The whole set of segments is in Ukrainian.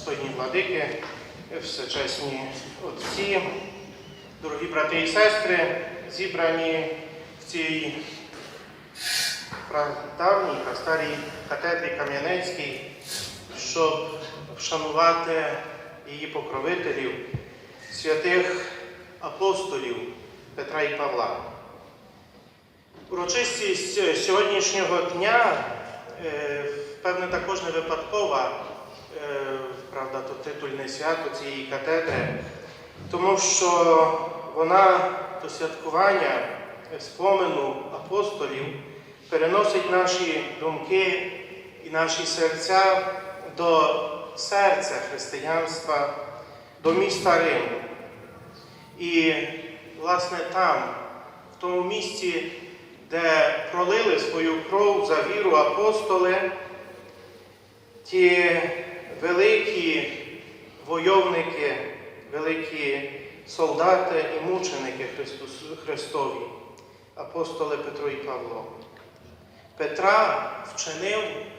достойні владики, всечесні отці, дорогі брати і сестри, зібрані в цій давній та старій катедрі Кам'янецькій, щоб вшанувати її покровителів, святих апостолів Петра і Павла. Урочистість сьогоднішнього дня, е, певне, також не випадкова, правда, то титульне свято цієї катедри, тому що вона до святкування спомену апостолів переносить наші думки і наші серця до серця християнства, до міста Риму. І, власне, там, в тому місці, де пролили свою кров за віру апостоли, ті великі войовники, великі солдати і мученики Христові, апостоли Петро і Павло. Петра вчинив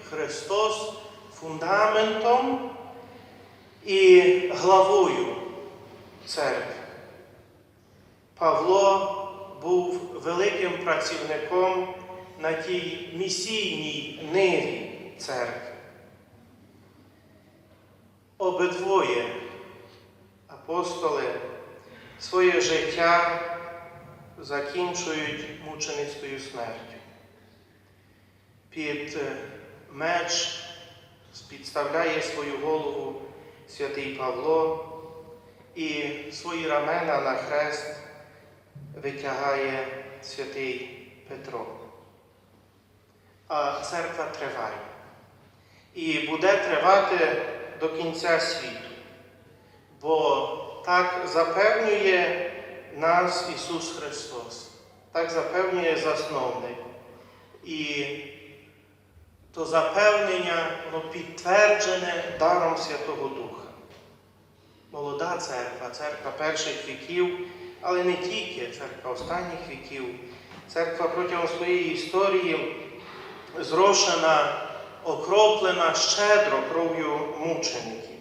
Христос фундаментом і главою церкви. Павло був великим працівником на тій місійній ниві церкви. Обидвоє апостоли своє життя закінчують мученицькою смертю. Під меч підставляє свою голову святий Павло і свої рамена на хрест витягає святий Петро. А церква триває. І буде тривати до кінця світу. Бо так запевнює нас Ісус Христос, так запевнює засновник. І то запевнення воно підтверджене даром Святого Духа. Молода церква, церква перших віків, але не тільки церква останніх віків. Церква протягом своєї історії зрошена, окроплена щедро кров'ю мучеників.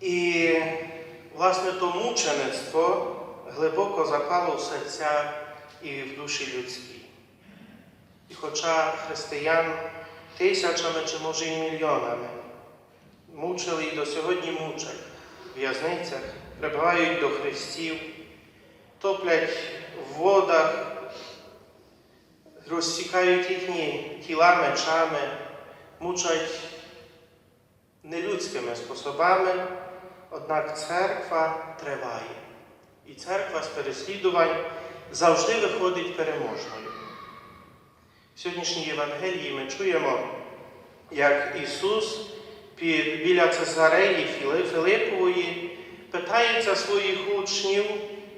І, власне, то мучеництво глибоко запало в серця і в душі людські. І хоча християн тисячами чи може і мільйонами мучили і до сьогодні мучать в в'язницях, прибувають до хрестів, топлять в водах, розсікають їхні тіла мечами, мучать нелюдськими способами, однак церква триває. І церква з переслідувань завжди виходить переможною. В сьогоднішній Євангелії ми чуємо, як Ісус біля Цезареї Филипової питається своїх учнів,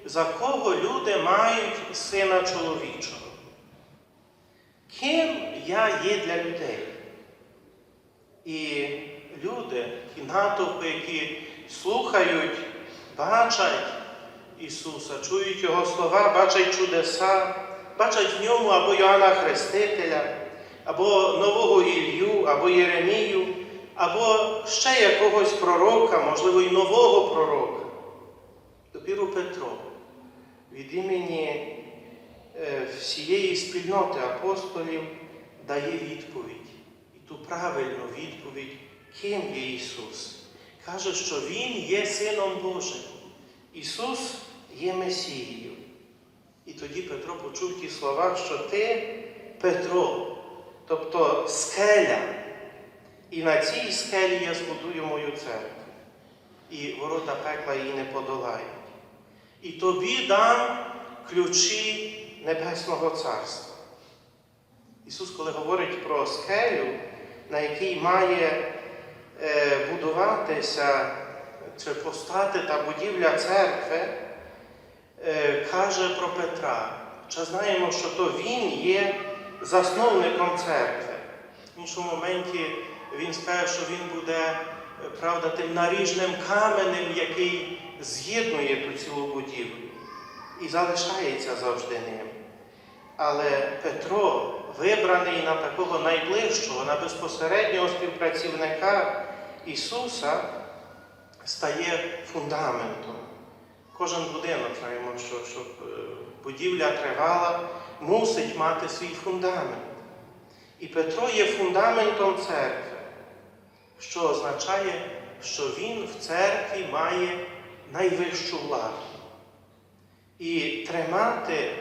за кого люди мають сина чоловічого. Ким я є для людей? І люди, ті натовпи, які слухають, бачать Ісуса, чують Його слова, бачать чудеса, бачать в ньому або Йоанна Хрестителя, або нового Ілью, або Єремію, або ще якогось пророка, можливо, і нового пророка. Допіру Петро від імені всієї спільноти апостолів дає відповідь. І ту правильну відповідь, ким є Ісус. Каже, що Він є Сином Божим. Ісус є Месією. І тоді Петро почув ті слова, що ти Петро, тобто скеля. І на цій скелі я збудую мою церкву. І ворота пекла її не подолають. І тобі дам ключі Небесного Царства. Ісус, коли говорить про скелю, на якій має е, будуватися чи постати та будівля церкви, е, каже про Петра. Чи знаємо, що то Він є засновником церкви. В іншому моменті він скаже, що він буде, е, правда, тим наріжним каменем, який з'єднує ту цілу будівлю і залишається завжди ним. Але Петро, вибраний на такого найближчого, на безпосереднього співпрацівника, Ісуса стає фундаментом. Кожен будинок знаємо, що щоб е, будівля тривала, мусить мати свій фундамент. І Петро є фундаментом церкви, що означає, що він в церкві має найвищу владу. І тримати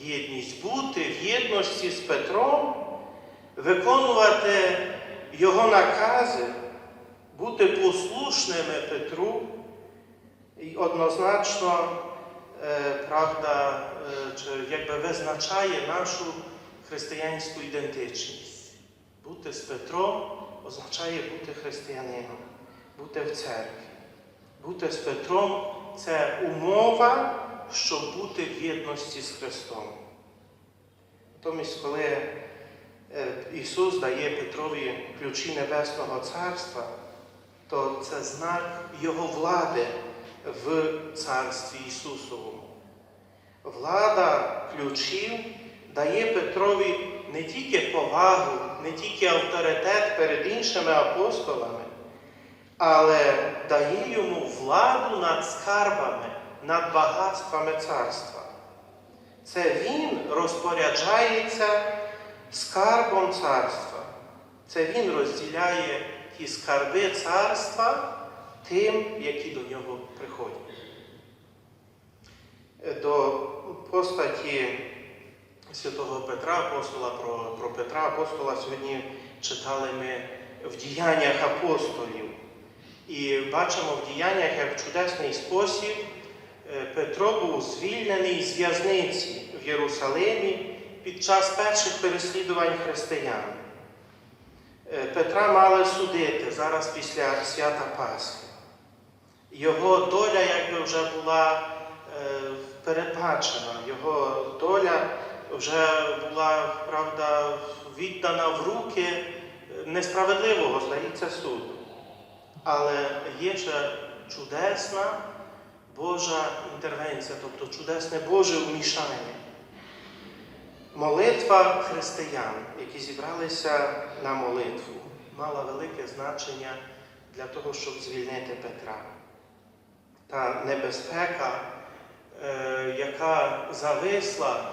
єдність, бути в єдності з Петром, виконувати його накази, бути послушними Петру, і однозначно, е, правда, е, якби визначає нашу християнську ідентичність. Бути з Петром означає бути християнином, бути в церкві. Бути з Петром це умова, щоб бути в єдності з Христом. Натомість, коли е, Ісус дає Петрові ключі Небесного Царства, то це знак Його влади в Царстві Ісусовому. Влада ключів дає Петрові не тільки повагу, не тільки авторитет перед іншими апостолами, але дає йому владу над скарбами, над багатствами царства. Це він розпоряджається скарбом царства. Це він розділяє ті скарби царства тим, які до нього приходять. До постаті святого Петра, апостола про, про Петра апостола сьогодні читали ми в діяннях апостолів. І бачимо в діяннях, як в чудесний спосіб Петро був звільнений з в'язниці в Єрусалимі під час перших переслідувань християн. Е, Петра мали судити зараз після свята Пасхи. Його доля якби вже була е, передбачена, його доля вже була, правда, віддана в руки несправедливого, здається, суду. Але є ще чудесна Божа інтервенція, тобто чудесне Боже вмішання. Молитва християн, які зібралися на молитву, мала велике значення для того, щоб звільнити Петра. Та небезпека, е, яка зависла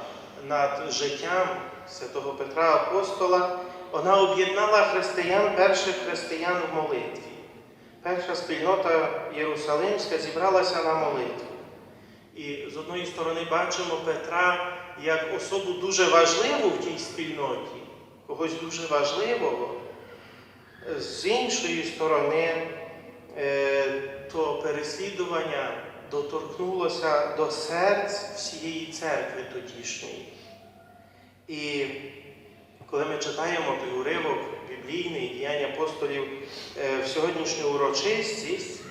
над життям святого Петра Апостола, вона об'єднала християн, перших християн в молитві. Перша спільнота Єрусалимська зібралася на молитву. І з одної сторони бачимо Петра як особу дуже важливу в тій спільноті, когось дуже важливого. З іншої сторони, е, то переслідування доторкнулося до серць всієї церкви тодішньої. І коли ми читаємо той уривок апостолів е, в сьогоднішню урочистість,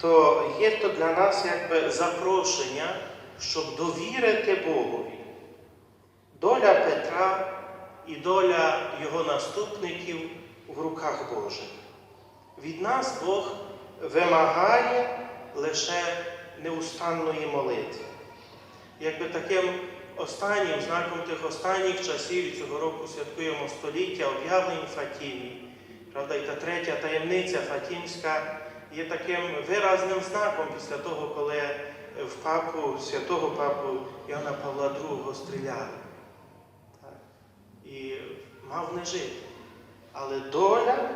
то є то для нас якби запрошення, щоб довірити Богові. Доля Петра і доля його наступників в руках Божих. Від нас Бог вимагає лише неустанної молитви. Якби таким останнім знаком тих останніх часів і цього року святкуємо століття об'явлень Фатімі. Правда, і та третя таємниця Фатімська є таким виразним знаком після того, коли в папу, святого папу Іоанна Павла II стріляли. Так. І мав не жити. Але доля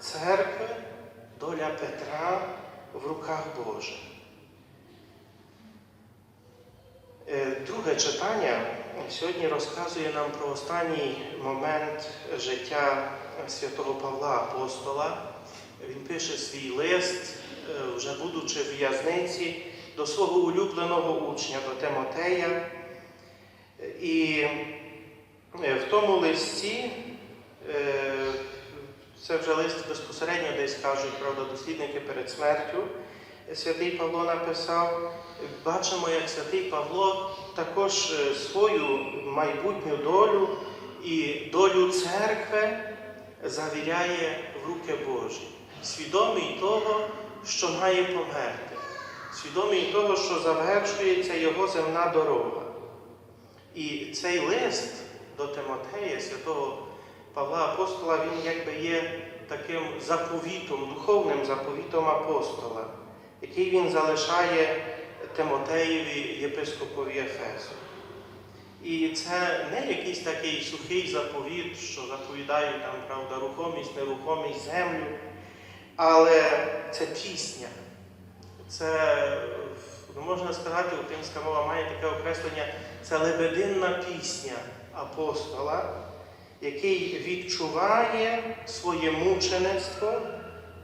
церкви, доля Петра в руках Божих. Е, Друге читання сьогодні розказує нам про останній момент життя святого Павла Апостола. Він пише свій лист, е, вже будучи в в'язниці, до свого улюбленого учня, до Тимотея. І е, в тому листі, е, це вже лист безпосередньо десь кажуть, правда, дослідники перед смертю, святий Павло написав, бачимо, як святий Павло також е, свою майбутню долю і долю церкви завіряє в руки Божі, свідомий того, що має померти, свідомий того, що завершується його земна дорога. І цей лист до Тимотея, святого Павла Апостола він якби є таким заповітом, духовним заповітом апостола, який він залишає Тимотеєві єпископові Ефесу. І це не якийсь такий сухий заповіт, що заповідає там, правда, рухомість, нерухомість, землю, але це пісня. Це, ну, можна сказати, українська мова має таке окреслення, це лебединна пісня апостола, який відчуває своє мучеництво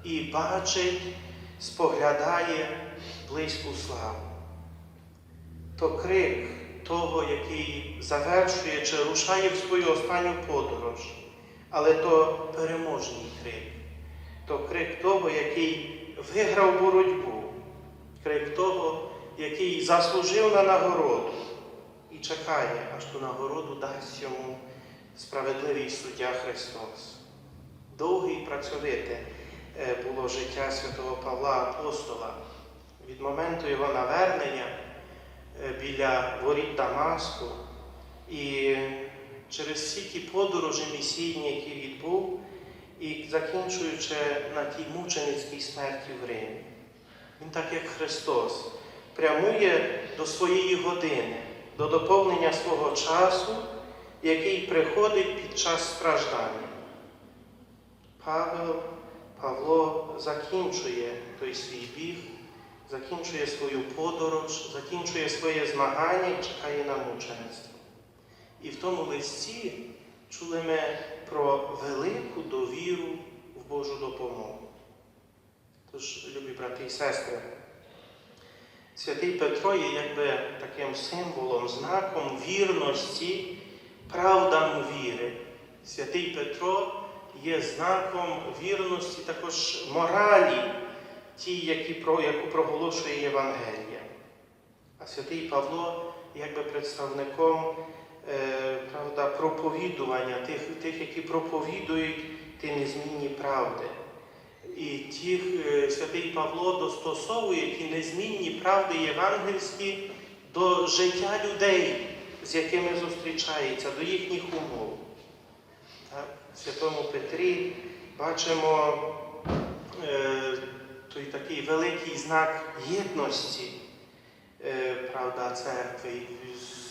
і бачить, споглядає близьку славу. То крик того, який завершує чи рушає в свою останню подорож, але то переможний крик, то крик того, який виграв боротьбу, крик того, який заслужив на нагороду і чекає, аж ту нагороду дасть йому справедливий суддя Христос. Працьовите е, було життя святого Павла Апостола. Від моменту його навернення е, біля воріт Дамаску і через всі ті подорожі місійні, які відбув, і закінчуючи на тій мученицькій смерті в Римі. Він, так як Христос, прямує до своєї години, до доповнення свого часу, який приходить під час страждання. Павел, Павло закінчує той свій біг, закінчує свою подорож, закінчує своє змагання і чекає на мучеництво. І в тому листі чули ми про велику довіру в Божу допомогу. Тож, любі брати і сестри, святий Петро є якби таким символом, знаком вірності, правдам віри. Святий Петро є знаком вірності також моралі, ті, які, яку проголошує Євангелія. А святий Павло якби представником е, правда, проповідування тих, тих, які проповідують ті незмінні правди. І тих е, святий Павло достосовує ті незмінні правди євангельські до життя людей, з якими зустрічається, до їхніх умов. Так? Святому Петрі бачимо е, той такий великий знак єдності е, правда, церкви,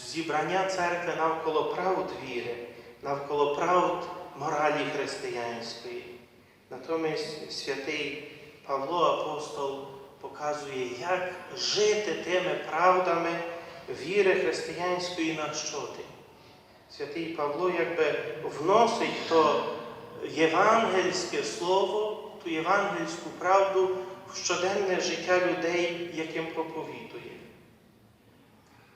зібрання церкви навколо правд віри, навколо правд моралі християнської. Натомість святий Павло Апостол показує, як жити тими правдами віри християнської на. Святий Павло якби вносить то євангельське слово, ту євангельську правду в щоденне життя людей, яким проповідує.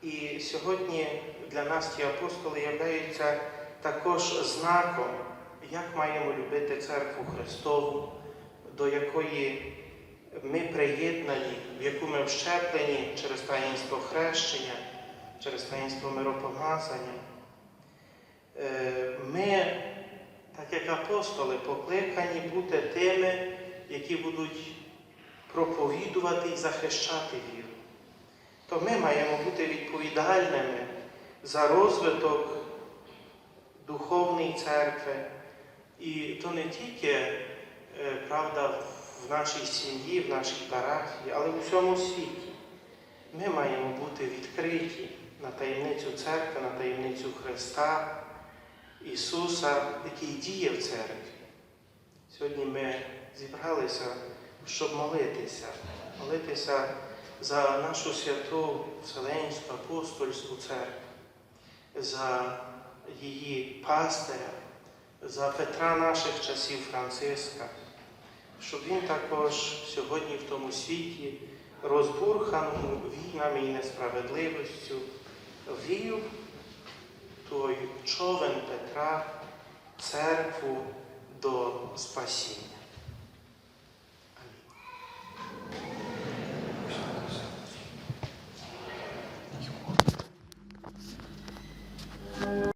І сьогодні для нас ті апостоли являються також знаком, як маємо любити церкву Христову, до якої ми приєднані, в яку ми вщеплені через таїнство хрещення, через таїнство миропомазання. Е, Ми, так як апостоли, покликані бути тими, які будуть проповідувати і захищати віру. То ми маємо бути відповідальними за розвиток духовної церкви. І то не тільки, е, правда, в нашій сім'ї, в нашій парафії, але в усьому світі. Ми маємо бути відкриті на таємницю церкви, на таємницю Христа, Ісуса, який діє в церкві. Сьогодні ми зібралися, щоб молитися, молитися за нашу святу Вселенську апостольську церкву, за її пастиря, за Петра наших часів Франциска, щоб він також сьогодні в тому світі, розбурханому війнами і несправедливістю, вів той човен Петра, церкву до спасіння.